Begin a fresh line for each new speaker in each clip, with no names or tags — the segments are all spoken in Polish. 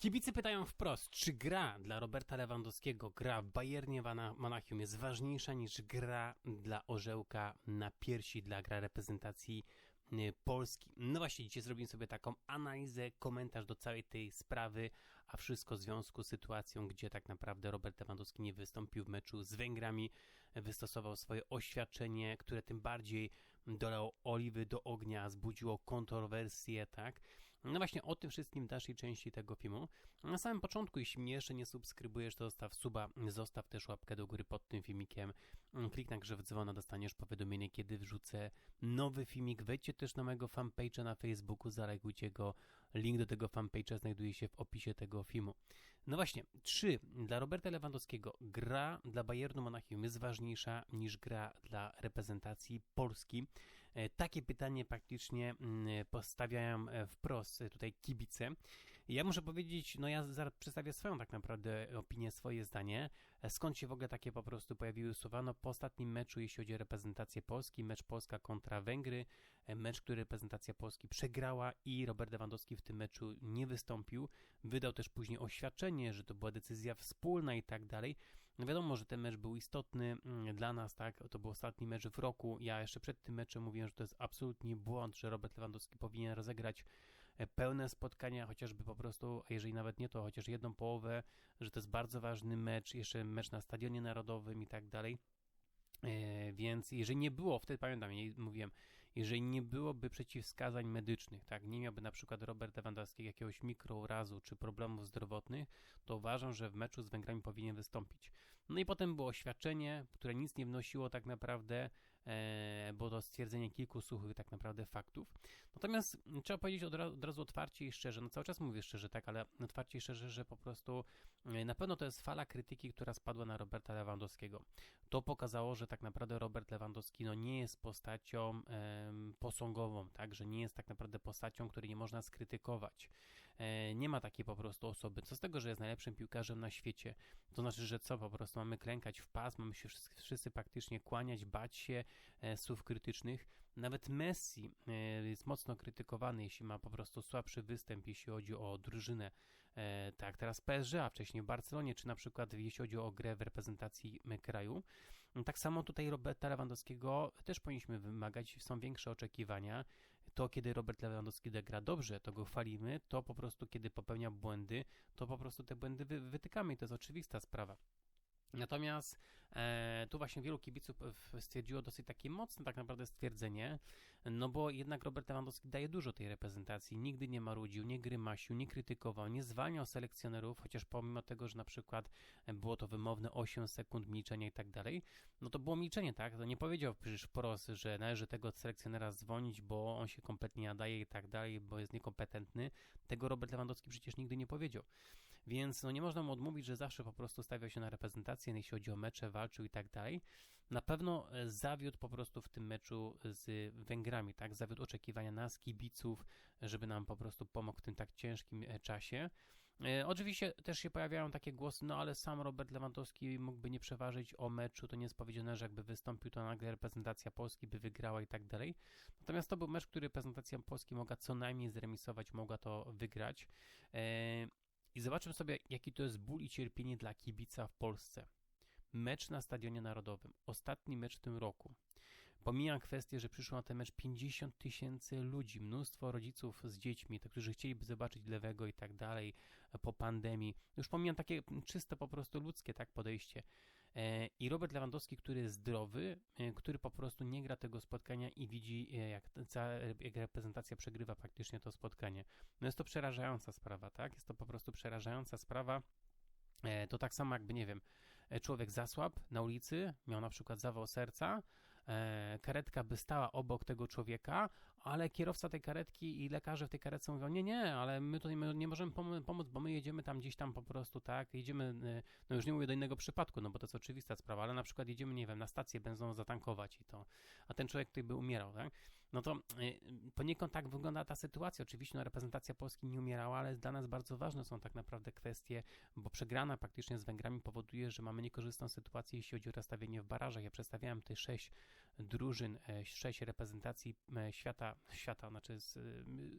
Kibicy pytają wprost, czy gra dla Roberta Lewandowskiego, gra w Bayernie Monachium jest ważniejsza niż gra dla Orzełka na piersi, dla gra reprezentacji Y, Polski. No właśnie, dzisiaj zrobimy sobie taką analizę, komentarz do całej tej sprawy, a wszystko w związku z sytuacją, gdzie tak naprawdę Robert Lewandowski nie wystąpił w meczu z Węgrami, wystosował swoje oświadczenie, które tym bardziej dolał oliwy do ognia, zbudziło kontrowersje, tak? No właśnie o tym wszystkim dalszej części tego filmu. Na samym początku, jeśli mnie jeszcze nie subskrybujesz, to zostaw suba, zostaw też łapkę do góry pod tym filmikiem, klik na grzew dzwona, dostaniesz powiadomienie, kiedy wrzucę nowy filmik, wejdźcie też na mojego fanpage'a na Facebooku, zalegujcie go. Link do tego fanpage'a znajduje się w opisie tego filmu. No właśnie, czy dla Roberta Lewandowskiego gra dla Bayernu Monachium jest ważniejsza niż gra dla reprezentacji Polski? E, takie pytanie praktycznie mm, postawiają e, wprost tutaj kibice. Ja muszę powiedzieć, no ja zaraz przedstawię swoją tak naprawdę opinię, swoje zdanie. E, skąd się w ogóle takie po prostu pojawiły słowa? No po ostatnim meczu, jeśli chodzi o reprezentację Polski, mecz Polska kontra Węgry, mecz, który reprezentacja Polski przegrała i Robert Lewandowski w tym meczu nie wystąpił. Wydał też później oświadczenie, że to była decyzja wspólna i tak dalej. No wiadomo, że ten mecz był istotny mm, dla nas, tak? To był ostatni mecz w roku. Ja jeszcze przed tym meczem mówiłem, że to jest absolutnie błąd, że Robert Lewandowski powinien rozegrać e, pełne spotkania, chociażby po prostu, a jeżeli nawet nie to, chociaż jedną połowę, że to jest bardzo ważny mecz, jeszcze mecz na Stadionie Narodowym i tak dalej. E, więc jeżeli nie było, wtedy pamiętam, mówiłem, jeżeli nie byłoby przeciwwskazań medycznych, tak, nie miałby na przykład Robert Lewandowski jakiegoś mikrourazu czy problemów zdrowotnych, to uważam, że w meczu z Węgrami powinien wystąpić. No i potem było oświadczenie, które nic nie wnosiło tak naprawdę, e, było to stwierdzenie kilku suchych tak naprawdę faktów. Natomiast trzeba powiedzieć od, od razu otwarcie i szczerze, no cały czas mówię szczerze, tak, ale otwarcie i szczerze, że po prostu e, na pewno to jest fala krytyki, która spadła na Roberta Lewandowskiego. To pokazało, że tak naprawdę Robert Lewandowski no, nie jest postacią posągową, tak, że nie jest tak naprawdę postacią, której nie można skrytykować. E, nie ma takiej po prostu osoby. Co z tego, że jest najlepszym piłkarzem na świecie? To znaczy, że co, po prostu mamy klękać w pas, mamy się wszyscy, wszyscy praktycznie kłaniać, bać się e, słów krytycznych. Nawet Messi e, jest mocno krytykowany, jeśli ma po prostu słabszy występ, jeśli chodzi o drużynę. Tak, teraz PSG, a wcześniej w Barcelonie, czy na przykład jeśli chodzi o grę w reprezentacji kraju. Tak samo tutaj Roberta Lewandowskiego też powinniśmy wymagać, są większe oczekiwania. To, kiedy Robert Lewandowski gra dobrze, to go chwalimy, to po prostu, kiedy popełnia błędy, to po prostu te błędy wy wytykamy i to jest oczywista sprawa. Natomiast tu właśnie wielu kibiców stwierdziło dosyć takie mocne tak naprawdę stwierdzenie, no bo jednak Robert Lewandowski daje dużo tej reprezentacji, nigdy nie marudził, nie grymasił, nie krytykował, nie zwalniał selekcjonerów, chociaż pomimo tego, że na przykład było to wymowne 8 sekund milczenia i tak dalej, no to było milczenie, tak? To nie powiedział przecież wprost, że należy tego selekcjonera zwolnić, bo on się kompletnie nadaje i tak dalej, bo jest niekompetentny. Tego Robert Lewandowski przecież nigdy nie powiedział. Więc no nie można mu odmówić, że zawsze po prostu stawiał się na reprezentację, jeśli chodzi o mecze, walczył i tak dalej. Na pewno e, zawiódł po prostu w tym meczu z Węgrami, tak? Zawiódł oczekiwania nas, kibiców, żeby nam po prostu pomógł w tym tak ciężkim e, czasie. E, oczywiście też się pojawiają takie głosy, no ale sam Robert Lewandowski mógłby nie przeważyć o meczu, to nie jest powiedziane, że jakby wystąpił, to nagle reprezentacja Polski by wygrała i tak dalej. Natomiast to był mecz, który reprezentacja Polski mogła co najmniej zremisować, mogła to wygrać. I zobaczmy sobie, jaki to jest ból i cierpienie dla kibica w Polsce. Mecz na Stadionie Narodowym, ostatni mecz w tym roku. Pomijam kwestię, że przyszło na ten mecz 50 tysięcy ludzi, mnóstwo rodziców z dziećmi, którzy chcieliby zobaczyć lewego i tak dalej po pandemii. Już pomijam takie czyste, po prostu ludzkie tak podejście. E, I Robert Lewandowski, który jest zdrowy, e, który po prostu nie gra tego spotkania i widzi, e, jak, jak reprezentacja przegrywa praktycznie to spotkanie. No jest to przerażająca sprawa, tak? Jest to po prostu przerażająca sprawa. To tak samo jakby, nie wiem, człowiek zasłab na ulicy, miał na przykład zawał serca, E, karetka by stała obok tego człowieka, ale kierowca tej karetki i lekarze w tej karetce mówią, nie, nie, ale my tutaj nie możemy pomóc, bo my jedziemy tam gdzieś tam po prostu, tak, jedziemy, e, no już nie mówię do innego przypadku, no bo to jest oczywista sprawa, ale na przykład jedziemy, nie wiem, na stację benzynową zatankować i to, a ten człowiek tutaj by umierał, tak? No to y, poniekąd tak wygląda ta sytuacja. Oczywiście no, reprezentacja Polski nie umierała, ale dla nas bardzo ważne są tak naprawdę kwestie, bo przegrana praktycznie z Węgrami powoduje, że mamy niekorzystną sytuację, jeśli chodzi o rozstawienie w barażach. Ja przedstawiałem te sześć drużyn, e, sześć reprezentacji e, świata, świata, znaczy z,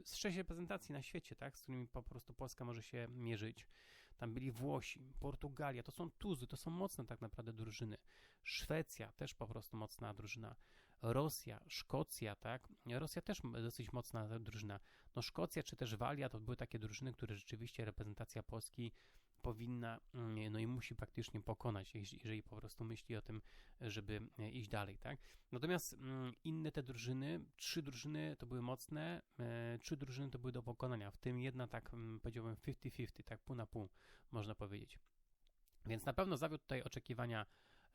z sześć reprezentacji na świecie, tak, z którymi po prostu Polska może się mierzyć. Tam byli Włosi, Portugalia, to są tuzy, to są mocne tak naprawdę drużyny. Szwecja też po prostu mocna drużyna. Rosja, Szkocja, tak? Rosja też dosyć mocna drużyna. No Szkocja czy też Walia to były takie drużyny, które rzeczywiście reprezentacja Polski powinna, mm, no i musi praktycznie pokonać, jeżeli po prostu myśli o tym, żeby e, iść dalej, tak? Natomiast mm, inne te drużyny, trzy drużyny to były mocne, e, trzy drużyny to były do pokonania, w tym jedna tak mm, powiedziałbym 50-50, tak pół na pół, można powiedzieć. Więc na pewno zawiódł tutaj oczekiwania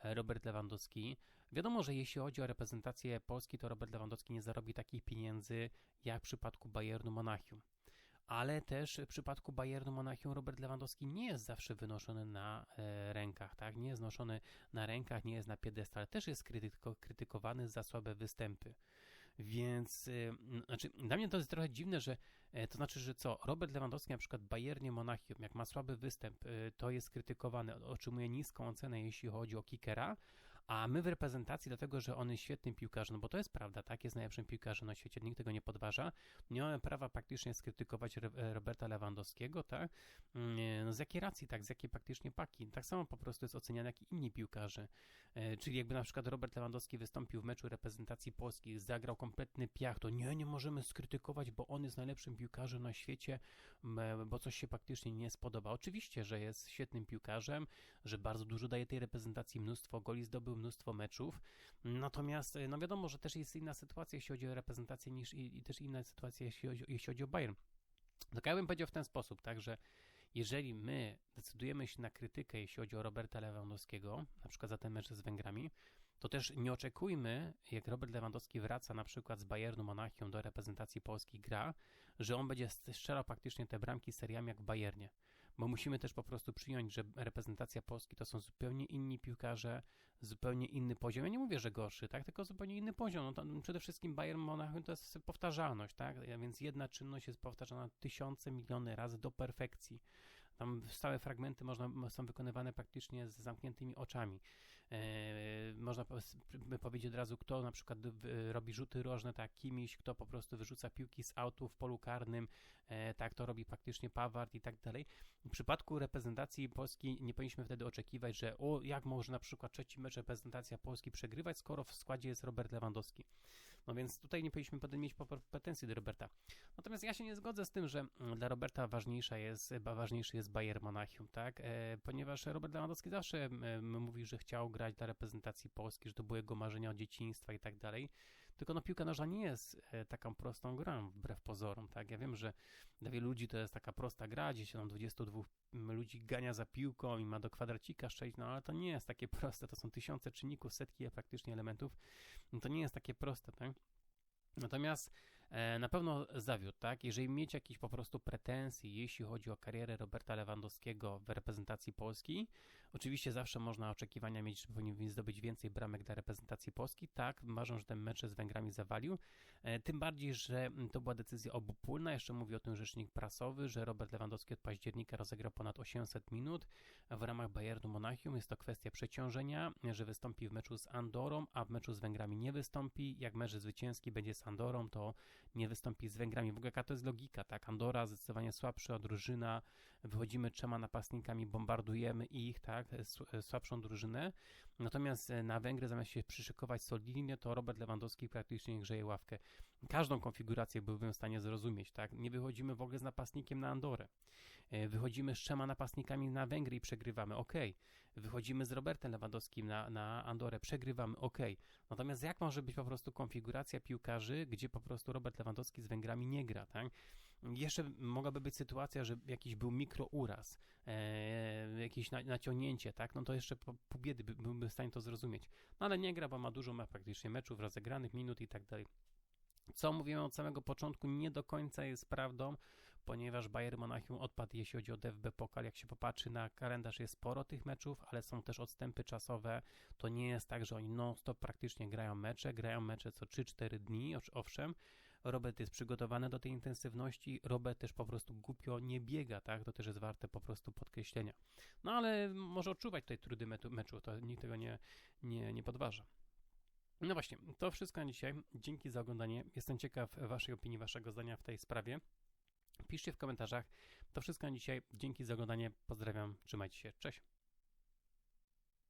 Robert Lewandowski. Wiadomo, że jeśli chodzi o reprezentację Polski, to Robert Lewandowski nie zarobi takich pieniędzy jak w przypadku Bayernu Monachium ale też w przypadku Bayernu Monachium Robert Lewandowski nie jest zawsze wynoszony na e, rękach, tak? Nie jest noszony na rękach, nie jest na piedestale, też jest krytyko, krytykowany za słabe występy. Więc, y, znaczy, dla mnie to jest trochę dziwne, że e, to znaczy, że co, Robert Lewandowski na przykład Bayernie Monachium, jak ma słaby występ, y, to jest krytykowany, otrzymuje niską ocenę, jeśli chodzi o kickera, a my w reprezentacji, dlatego że on jest świetnym piłkarzem, no bo to jest prawda, tak, jest najlepszym piłkarzem na świecie, nikt tego nie podważa, nie mamy prawa praktycznie skrytykować Roberta Lewandowskiego, tak, no z jakiej racji, tak, z jakiej praktycznie paki, tak samo po prostu jest oceniany jak i inni piłkarze, e, czyli jakby na przykład Robert Lewandowski wystąpił w meczu reprezentacji Polski, zagrał kompletny piach, to nie, nie możemy skrytykować, bo on jest najlepszym piłkarzem na świecie, bo coś się praktycznie nie spodoba. Oczywiście, że jest świetnym piłkarzem, że bardzo dużo daje tej reprezentacji, mnóstwo goli zdobył, mnóstwo meczów. Natomiast, e, no wiadomo, że też jest inna sytuacja, jeśli chodzi o reprezentację, niż i, i też inna sytuacja, jeśli chodzi, jeśli chodzi o Bayern. Tylko ja bym powiedział w ten sposób, tak, że jeżeli my decydujemy się na krytykę, jeśli chodzi o Roberta Lewandowskiego, na przykład za ten mecz z Węgrami, to też nie oczekujmy, jak Robert Lewandowski wraca na przykład z Bayernu Monachium do reprezentacji Polski gra, że on będzie strzelał praktycznie te bramki seriami jak w Bayernie bo musimy też po prostu przyjąć, że reprezentacja Polski to są zupełnie inni piłkarze, zupełnie inny poziom. Ja nie mówię, że gorszy, tak, tylko zupełnie inny poziom. No to przede wszystkim Bayern Monachium to jest powtarzalność, tak, więc jedna czynność jest powtarzana tysiące, miliony razy do perfekcji. Tam stałe fragmenty można, są wykonywane praktycznie z zamkniętymi oczami. E, można powiedzieć od razu, kto na przykład robi rzuty rożne, tak, kimś, kto po prostu wyrzuca piłki z autu w polu karnym, e, tak, to robi praktycznie Pawart i tak dalej. W przypadku reprezentacji Polski nie powinniśmy wtedy oczekiwać, że o, jak może na przykład trzeci mecz reprezentacja Polski przegrywać, skoro w składzie jest Robert Lewandowski. No więc tutaj nie powinniśmy potem mieć pretensji do Roberta. Natomiast ja się nie zgodzę z tym, że mm, dla Roberta ważniejsza jest, ważniejszy jest Bayern Monachium, tak? E, ponieważ Robert Lewandowski zawsze mówi, że chciał grać dla reprezentacji Polski, że to było jego marzenia od dzieciństwa i tak dalej. Tylko no piłka nożna nie jest e, taką prostą grą, wbrew pozorom, tak? Ja wiem, że dla wielu ludzi to jest taka prosta gra, gdzie się tam 22 ludzi gania za piłką i ma do kwadracika strzelić, no ale to nie jest takie proste, to są tysiące czynników, setki praktycznie elementów, no to nie jest takie proste, tak? Natomiast na pewno zawiódł, tak? Jeżeli mieć jakieś po prostu pretensje, jeśli chodzi o karierę Roberta Lewandowskiego w reprezentacji Polski, oczywiście zawsze można oczekiwania mieć, że powinien zdobyć więcej bramek dla reprezentacji Polski. Tak, marzę, że ten mecz z Węgrami zawalił. E, tym bardziej, że to była decyzja obopólna. Jeszcze mówi o tym rzecznik prasowy, że Robert Lewandowski od października rozegrał ponad 800 minut w ramach Bayernu Monachium. Jest to kwestia przeciążenia, że wystąpi w meczu z Andorą, a w meczu z Węgrami nie wystąpi. Jak mecz zwycięski będzie z Andorą, to nie wystąpi z Węgrami. W ogóle jaka to jest logika, tak? Andora zdecydowanie słabsza drużyna, wychodzimy trzema napastnikami, bombardujemy ich, tak? Słabszą drużynę. Natomiast na Węgry zamiast się przyszykować solidnie, to Robert Lewandowski praktycznie grzeje ławkę. Każdą konfigurację byłbym w stanie zrozumieć, tak? Nie wychodzimy w ogóle z napastnikiem na Andorę. E, wychodzimy z trzema napastnikami na Węgry i przegrywamy, ok. Wychodzimy z Robertem Lewandowskim na, na Andorę, przegrywamy, ok. Natomiast jak może być po prostu konfiguracja piłkarzy, gdzie po prostu Robert Lewandowski z Węgrami nie gra, tak? Jeszcze mogłaby być sytuacja, że jakiś był mikrouraz, e, jakieś na, naciągnięcie, tak? No to jeszcze po, po biedy by, byłby w stanie to zrozumieć. No ale nie gra, bo ma dużo ma praktycznie meczów, rozegranych minut i tak dalej. Co mówiłem od samego początku, nie do końca jest prawdą, ponieważ Bayern Monachium odpadł, jeśli chodzi o DFB Pokal. Jak się popatrzy na kalendarz, jest sporo tych meczów, ale są też odstępy czasowe. To nie jest tak, że oni non-stop praktycznie grają mecze, grają mecze co 3-4 dni, owszem. Robert jest przygotowany do tej intensywności, Robert też po prostu głupio nie biega, tak? To też jest warte po prostu podkreślenia. No ale może odczuwać tutaj trudy meczu, to nikt tego nie, nie, nie podważa. No właśnie, to wszystko na dzisiaj. Dzięki za oglądanie. Jestem ciekaw Waszej opinii, Waszego zdania w tej sprawie. Piszcie w komentarzach. To wszystko na dzisiaj. Dzięki za oglądanie. Pozdrawiam. Trzymajcie się. Cześć.